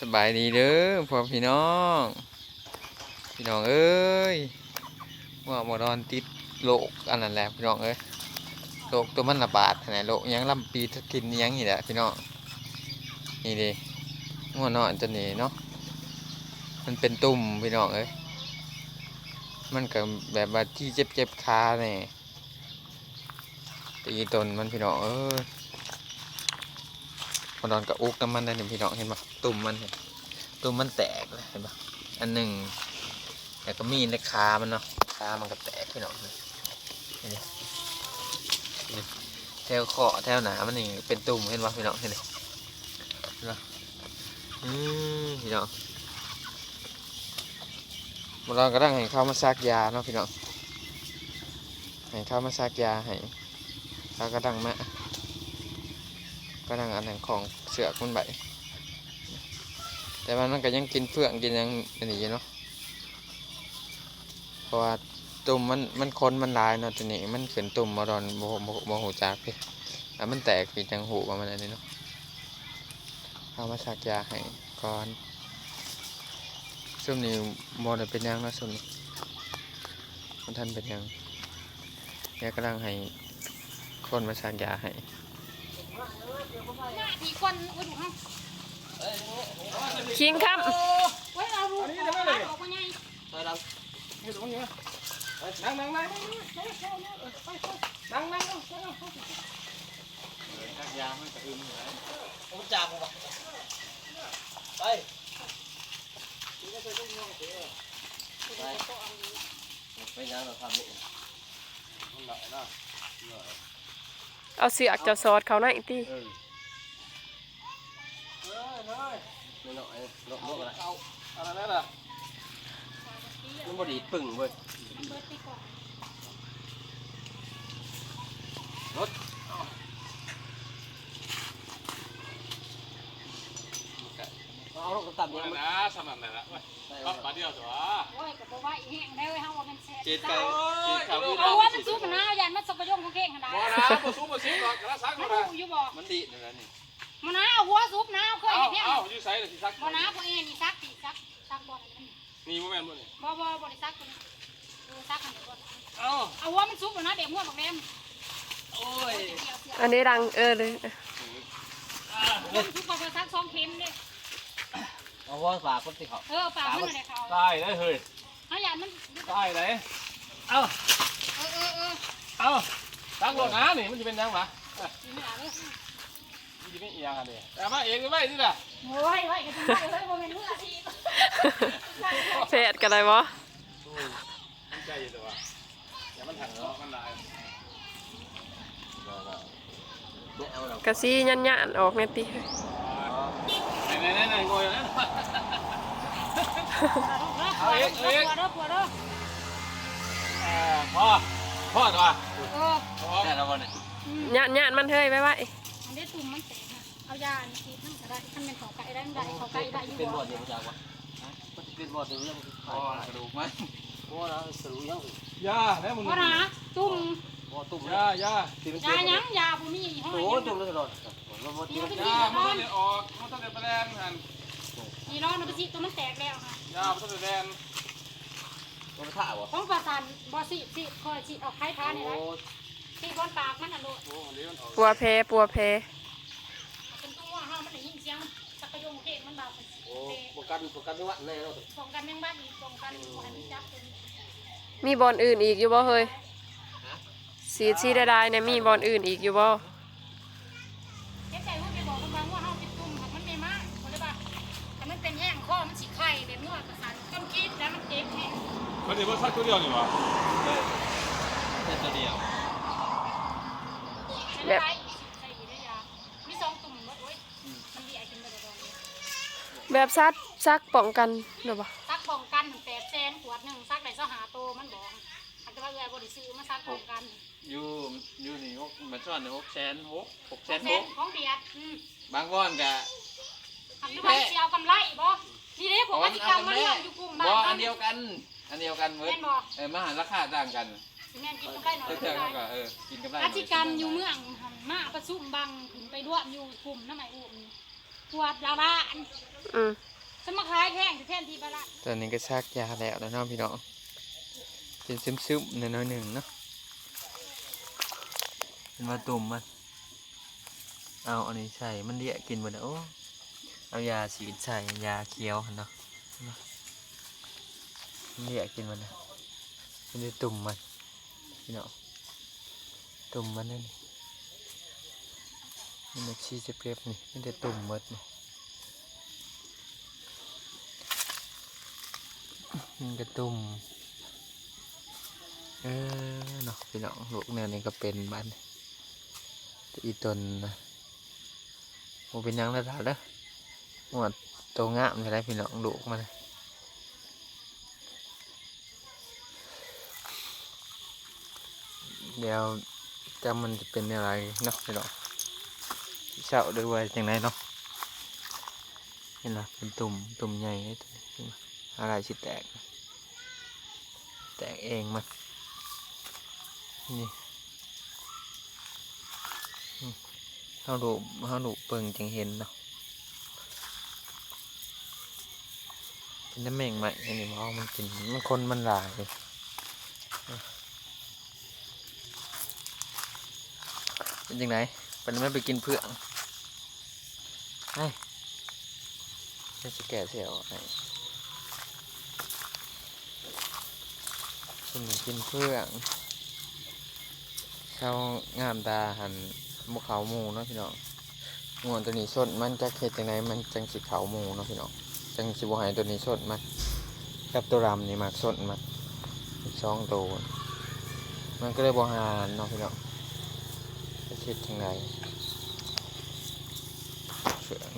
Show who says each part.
Speaker 1: สบายดีเด้อพ่อพี่น้อง พี่น้องเอ้ยว่าหมดอนติดโรคอันนั้นแหละพี่น้องเอ้ยโรคตัวมันระบาดไหนโรคยังลำปีกินยังนี่แหละพี่น้องนี่ดิงัวนอนจะหนีเนาะมันเป็นตุ่มพี่น้องเอ้ยมันก็แบบว่าที่เจ็บเจ็บๆขาเนี่ยตีตนมันพี่น้องเอ้ย พอนอนกับอุกน้ำมันได้หนึ่งพี่น้องเห็นปะตุ่มมันตุ่มมันแตกเลยเห็นปะอันหนึ่งแต่ก็มีในขามันเนาะขามันก็แตกพี่น้องเห็นดินี่แถวคอแถวหนามันนี่เป็นตุ่มเห็นปะพี่น้องเห็นดิเห็นปะอืมพี่น้องมาลองก็ตั้งให้เขามาซักยาเนาะพี่น้องให้เขามาซักยาให้เขาก็ตั้งมา ก็นั่งอันนั้นของเสือกมันใบแต่ว่ามันก็ยังกินเฟื่องกินยังอันนี้อยู่เนาะเพราะว่าตุ่มมันมันคนมันลายเนาะทีนี้มันขึ้นตุ่มมาดอนโมโมโมหูจากพี่แล้วมันแตกปีจังหูประมาณนี้เนาะเอามาสักยาให้ก่อนช่วงนี้มได้เป็นยังนะช่วงนี้มันท่านเป็นยังแกกำลังให้คนมาสักยาให้
Speaker 2: มีคนอุ้ยดูฮะ
Speaker 3: คิงครับ
Speaker 2: เว้ยเอาดูเอาออกมาไง
Speaker 4: นั่งนั่งนั่งนั่งนั่งชักยามันกระอึมอยู่แล้วผมจับผมไปไปยังเราทำนี่
Speaker 3: เอ เอาเสือกจะซอดเขาหน่อยติ
Speaker 4: เออไม่หน่อยลบลบอะไรอะไรนั่นล่ะมันบดีปึ่งเว้ยรถเอารถตัดเนี่ย
Speaker 5: นะสำนักนั่นละปั๊บมาเดียวตัว
Speaker 2: โอ้ยกับว่าแห้งได้เว้ยเฮาว่ามัน
Speaker 1: เจ็ดไก่
Speaker 5: เจ็ดข่าว
Speaker 2: เอาว่ามันซุกหน้ายันมันสกปรกของเก่ งขนาด
Speaker 5: บ่
Speaker 2: นั้น
Speaker 5: นะบ่สู้บ่ซิงหรอกกระซัก
Speaker 2: มันดูอยู่บ่
Speaker 1: มันดีนั่นแหละนี่
Speaker 2: มันน้าเอาหัวซุปน้าเคย
Speaker 5: เอา
Speaker 2: เห็นเนี่ย
Speaker 5: เอ้าอยู่ไสล่ะสิซัก
Speaker 2: บ่น้าพวกเอ็นี่ซักสิซักซักบ่ได้
Speaker 5: นี่บ่แม่นบ่นี่
Speaker 2: บ่บ่บ่ได้ซักคนเออซักกันเดี๋ยวก่อน
Speaker 5: เอา
Speaker 2: เอาหัวมันซุปหน่อยนะแบบหัวบักแดม
Speaker 5: โอ้ย
Speaker 3: อันนี้ดังเออเลย
Speaker 2: หัวมันซุปก็ซัก2เข็มเด้
Speaker 4: เอาว่าฝากคนที่เขา
Speaker 2: เออปากมันน่ะได้เขา
Speaker 5: ตายได้เฮ้ย
Speaker 2: เฮายันมัน
Speaker 5: ตายได้เอ้า
Speaker 2: เออเออเออ
Speaker 5: เอา ซักรถนะนี่มันสิเป็นยังวะ
Speaker 2: สิมาเด้อ
Speaker 5: มันสิเป็นอียังอันนี้แต่มาเองไว้นี่ล่ะ
Speaker 2: โอ้ยไว้กันได้เฮ้ยบ่แม่นมืออาชีพ
Speaker 3: แพทย์กันเลยวะ
Speaker 5: มันใจอยู่ตัวอย่ามันหักเนาะมันหลาย
Speaker 4: ไม่เอาหรอก
Speaker 3: กะซียันยันๆออกในติ
Speaker 5: ไหนๆๆๆงอยนะ
Speaker 2: เอาเองเอาเอ งปวดเด้อปวดเด้อ
Speaker 5: เออพ่อพ่อตัว
Speaker 2: เออ
Speaker 5: พ่อ
Speaker 4: แค่เราวันนี้
Speaker 3: ยันยันๆมันเฮ้ยไว้ไว้
Speaker 2: อันนี้ตุ่มมันแตกนะเอายาอันนี้มันจะได้ถ้าเป็นของไก่ได้มันได้ของไก่ได้อยู่
Speaker 4: เป็นบ
Speaker 2: บ่
Speaker 4: อดเดียวจากวะมันเป็นบอดเดียวยัง
Speaker 5: พ่อกระดูกมัน
Speaker 4: เพราะเราสรุปยัง
Speaker 5: ยาแน่มึง
Speaker 2: บ่นะตุ่ม
Speaker 4: บอดตุ่ม
Speaker 5: ยายา
Speaker 4: ที่มัน
Speaker 2: ยาหยังยาบ่มีห้อ
Speaker 4: โอ้
Speaker 2: ย
Speaker 4: ตุ่มเลยตลอดเราบอด
Speaker 2: นี่
Speaker 4: เดียว
Speaker 2: มัน
Speaker 5: ยามันต้องเดือดออกมันต้องเดือดแปลนหัน
Speaker 2: นี่เนาะมันสิตัวมันแตกแล้วค่ะ
Speaker 5: ยามันต้องเดือดแปล
Speaker 4: มันท่าวะ
Speaker 2: ของประสานบ่สิสิคอยสิออกไข้ทานี่
Speaker 4: โอ้
Speaker 2: ได้สิบนปากมันน่ะโลด
Speaker 5: โอ้เลี้ยมันออก
Speaker 3: ปัวเพปัวเพ
Speaker 2: เป็นตัวเฮามันได้ยินเสียงสักกะยงเทศมันบาด
Speaker 4: โอ้ประกันประกันไม่ว่าแน่เรา
Speaker 2: ป้องกันแมงบ้านอีกป้องกันบ่ให้มันจับตัวนี้
Speaker 3: มีบอลอื่นอีกอยู่บ่เฮ้ยสีชีได้ได้เนี่ยมีบอลอื่นอีกอยู่บ่
Speaker 2: ห้งมันเดี๋
Speaker 5: ยวมันซักตัวเดียวนี่วะ
Speaker 4: แค่ตัวเดียว
Speaker 2: ใช้ได้ใช้ได้ยามีสองตุ่มบ่โอ้ยมันดีไอ้กินบ่ได้ดอกเลย
Speaker 3: แบบซักซักป้องกันหรือบ่
Speaker 2: ซักป้องกันแปดแสนขวดหนึ่งซักได้เสาหาโตมันบอกอันแต่ว่าเอื้อยบ่ได้ซื้อมาซักป้องกัน
Speaker 1: อยู่อยู่นี่หกมันซ่อนในหกแสนหกหกแสน
Speaker 2: แส
Speaker 1: ห
Speaker 2: น
Speaker 1: ก
Speaker 2: ของเบียดอืม
Speaker 1: บางว่อนกะ
Speaker 2: อันนี้ว่าสิเอากำไรบ่นี่เด้ผมว่าสิกรรมมาเรียนอยู่กลุ่มบ้า
Speaker 1: บ่
Speaker 2: น
Speaker 1: อันเดียวกัน อันเดียวกันเว้ย
Speaker 2: แม่นบ่
Speaker 1: เออมาหาราคาต่างกัน
Speaker 2: สิแม่นกินกำไรหน่อย
Speaker 1: เท่าๆกันก็เออกินกันได้
Speaker 2: อาชีกรรมอยู่เมืองหั่นมาประชุมบังขึ้นไปร่วมอยู่กลุ่มน้ำไม้อุ่มขวดละบ้าน
Speaker 3: อืม
Speaker 2: สมาขายแพงแทนที่บ้านละ
Speaker 1: ตอนนี้ก็ชักยาแล้วนะเนาะพี่น้องเป็นซึมๆหน่อยๆหนึ่งเนาะเป็นมาตุ่มมันเอาอันนี้ใส่มันเดียกินหมดแล้วโอ้เอายาสีดใส่ยาเคี้ยวหั่นเนาะ มันเดียกินมันนะมันได้ตุ่มมันพี่น้องตุ่มมันนั่นนี่มันเป็นชีสเปรียบนี่มันได้ตุ่มหมดนี่มันกระตุ่มเออเนาะพี่น้องลูกแนวนี้ก็เป็นบ้านอีตนนะโมเป็นยังแล้วล่ะเด้อหมวดโตงามจะได้พี่น้องดุมาเล เดี๋ยวจำมันจะเป็นอะไรเนาะพี่น้องเช้าด้วยว่าจังไงเนาะเห็นละเป็นตุ่มตุ่มใหญ่อะไรสิแตก แตกเองมันนี่เฮาดูเฮาดูเปิงจังเห็นเนาะเป็นน้ำแมงใหม่อันนี้มองมันกินมันคนมันหลายเลย เป็นจังไงเป็นไม่ไปกินเพื่องไอ้จะสแก่เสียวไอ้เป็นกินเพื่องเข้างามตาหันบุเขาหมูเนาะพี่น้องงวนตัวนี้สดมันจะเค็ดจังไงมันจังสิเขาหมูเนาะพี่น้องจังสิบหายตัวนี้สดมันกับตัวรำนี่มากสดมันอีกสองตัวมันก็เลยบหานเนาะพี่น้อง เค็ดจังไงเสือง